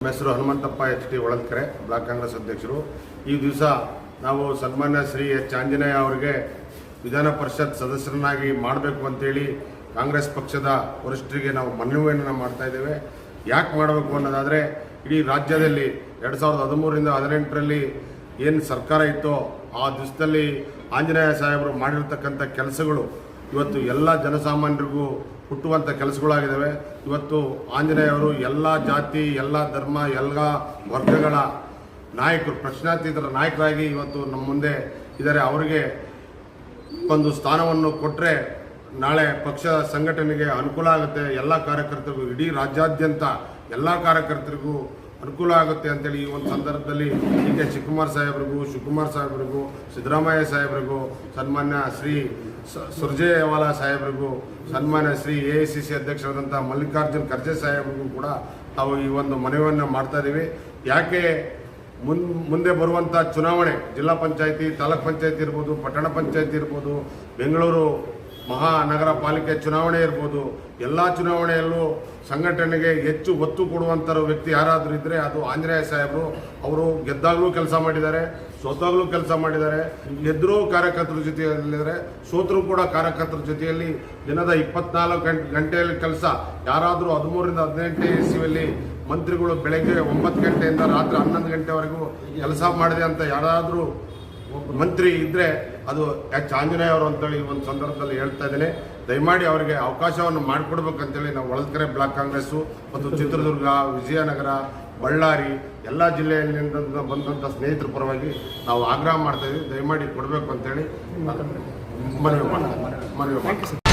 ನಮ್ಮ Hanumanthappa H T ಒಳಂದ್ಕರೆ block Congress ಅಧ್ಯಕ್ಷರು. ಈ ದಿವಸ ನಾವು ಸನ್ಮಾನ್ಯ ಶ್ರೀ ಎಚ್ ಆಂಜನೇಯ ಅವರಿಗೆ ವಿಧಾನ ಪರಿಷತ್ ಸದಸ್ಯರನ್ನಾಗಿ ಮಾಡಬೇಕು ಅಂತೇಳಿ ಕಾಂಗ್ರೆಸ್ ಪಕ್ಷದ ವರಿಷ್ಠರಿಗೆ ನಾವು ಮನವಿಯನ್ನು ಮಾಡ್ತಾ ಇದ್ದೇವೆ. ಯಾಕೆ ಮಾಡಬೇಕು ಅನ್ನೋದಾದರೆ, ಇಡೀ ರಾಜ್ಯದಲ್ಲಿ ಎರಡು ಸಾವಿರದ ಹದಿಮೂರರಿಂದ ಹದಿನೆಂಟರಲ್ಲಿ ಏನು ಸರ್ಕಾರ ಇತ್ತೋ ಆ ದಿವಸದಲ್ಲಿ ಆಂಜನೇಯ ಸಾಹೇಬರು ಮಾಡಿರ್ತಕ್ಕಂಥ ಕೆಲಸಗಳು ಇವತ್ತು ಎಲ್ಲ ಜನಸಾಮಾನ್ಯರಿಗೂ ಹುಟ್ಟುವಂಥ ಕೆಲಸಗಳಾಗಿದ್ದಾವೆ. ಇವತ್ತು ಆಂಜನೇಯವರು ಎಲ್ಲ ಜಾತಿ, ಎಲ್ಲ ಧರ್ಮ, ಎಲ್ಲ ವರ್ಗಗಳ ನಾಯಕರು, ಪ್ರಶ್ನಾತೀತರ ನಾಯಕರಾಗಿ ಇವತ್ತು ನಮ್ಮ ಮುಂದೆ ಇದ್ದಾರೆ. ಅವರಿಗೆ ಒಂದು ಸ್ಥಾನವನ್ನು ಕೊಟ್ಟರೆ ನಾಳೆ ಪಕ್ಷದ ಸಂಘಟನೆಗೆ ಅನುಕೂಲ ಆಗುತ್ತೆ. ಎಲ್ಲ ಕಾರ್ಯಕರ್ತರಿಗೂ, ಇಡೀ ರಾಜ್ಯಾದ್ಯಂತ ಎಲ್ಲ ಕಾರ್ಯಕರ್ತರಿಗೂ ಅನುಕೂಲ ಆಗುತ್ತೆ ಅಂತೇಳಿ ಈ ಒಂದು ಸಂದರ್ಭದಲ್ಲಿ ಕೆ ಶಿವಕುಮಾರ್ ಸಾಹೇಬ್ರಿಗೂ ಶಿವಕುಮಾರ್ ಸಾಹೇಬ್ರಿಗೂ, ಸಿದ್ದರಾಮಯ್ಯ ಸಾಹೇಬ್ರಿಗೂ, ಸನ್ಮಾನ್ಯ ಶ್ರೀ ಸುರ್ಜೇವಾಲಾ ಸಾಹೇಬ್ರಿಗೂ, ಸನ್ಮಾನ್ಯ Shri A I C C ಅಧ್ಯಕ್ಷರಾದಂಥ ಮಲ್ಲಿಕಾರ್ಜುನ್ ಖರ್ಗೆ ಸಾಹೇಬ್ರಿಗೂ ಕೂಡ ನಾವು ಈ ಒಂದು ಮನವಿಯನ್ನು ಮಾಡ್ತಾ ಇದ್ದೀವಿ ಯಾಕೆ ಮುನ್, ಮುಂದೆ ಬರುವಂಥ ಚುನಾವಣೆ, ಜಿಲ್ಲಾ ಪಂಚಾಯತಿ, ತಾಲೂಕ್ ಪಂಚಾಯತಿ ಇರ್ಬೋದು, ಪಟ್ಟಣ ಪಂಚಾಯತಿ ಇರ್ಬೋದು, ಬೆಂಗಳೂರು ಮಹಾನಗರ ಪಾಲಿಕೆ ಚುನಾವಣೆ ಇರ್ಬೋದು, ಎಲ್ಲ ಚುನಾವಣೆಯಲ್ಲೂ ಸಂಘಟನೆಗೆ ಹೆಚ್ಚು ಒತ್ತು ಕೊಡುವಂಥ ವ್ಯಕ್ತಿ ಯಾರಾದರೂ ಇದ್ದರೆ ಅದು ಆಂಜನೇಯ ಸಾಹೇಬರು, ಅವರು ಗೆದ್ದಾಗಲೂ ಕೆಲಸ ಮಾಡಿದ್ದಾರೆ, ಸೋತಾಗಲೂ ಕೆಲಸ ಮಾಡಿದ್ದಾರೆ ಗೆದ್ದರೂ ಕಾರ್ಯಕರ್ತರ ಜೊತೆಯಲ್ಲಿದ್ದಾರೆ ಸೋತರೂ ಕೂಡ ಕಾರ್ಯಕರ್ತರ ಜೊತೆಯಲ್ಲಿ ದಿನದ ಇಪ್ಪತ್ನಾಲ್ಕು ಗಂಟೆ ಗಂಟೆಯಲ್ಲಿ ಕೆಲಸ. ಯಾರಾದರೂ ಹದಿಮೂರರಿಂದ ಹದಿನೆಂಟು ಇಸ್ವಿಯಲ್ಲಿ ಮಂತ್ರಿಗಳು ಬೆಳಗ್ಗೆ ಒಂಬತ್ತು ಗಂಟೆಯಿಂದ ರಾತ್ರಿ ಹನ್ನೊಂದು ಗಂಟೆವರೆಗೂ ಕೆಲಸ ಮಾಡಿದೆ ಅಂತ ಯಾರಾದರೂ ಮಂತ್ರಿ ಇದ್ರೆ ಅದು ಎಚ್ ಆಂಜನೇಯ ಅವರು ಅಂತೇಳಿ ಒಂದು ಸಂದರ್ಭದಲ್ಲಿ ಹೇಳ್ತಾ ಇದ್ದೀನಿ, ದಯಮಾಡಿ ಅವರಿಗೆ ಅವಕಾಶವನ್ನು ಮಾಡಿಕೊಡ್ಬೇಕಂತೇಳಿ ನಾವು ಹೊಳಲ್ಕೆರೆ ಬ್ಲಾಕ್ ಕಾಂಗ್ರೆಸ್ಸು ಮತ್ತು ಚಿತ್ರದುರ್ಗ, ವಿಜಯನಗರ, ಬಳ್ಳಾರಿ ಎಲ್ಲ ಜಿಲ್ಲೆಯಲ್ಲಿಂದ ಬಂದಂಥ ಸ್ನೇಹಿತರ ಪರವಾಗಿ ನಾವು ಆಗ್ರಹ ಮಾಡ್ತಾ ಇದ್ದೀವಿ. ದಯಮಾಡಿ ಕೊಡಬೇಕು ಅಂತೇಳಿ ಮನವಿ ಮಾಡ್ತೀವಿ ಮನವಿ ಮಾಡ್ತೀವಿ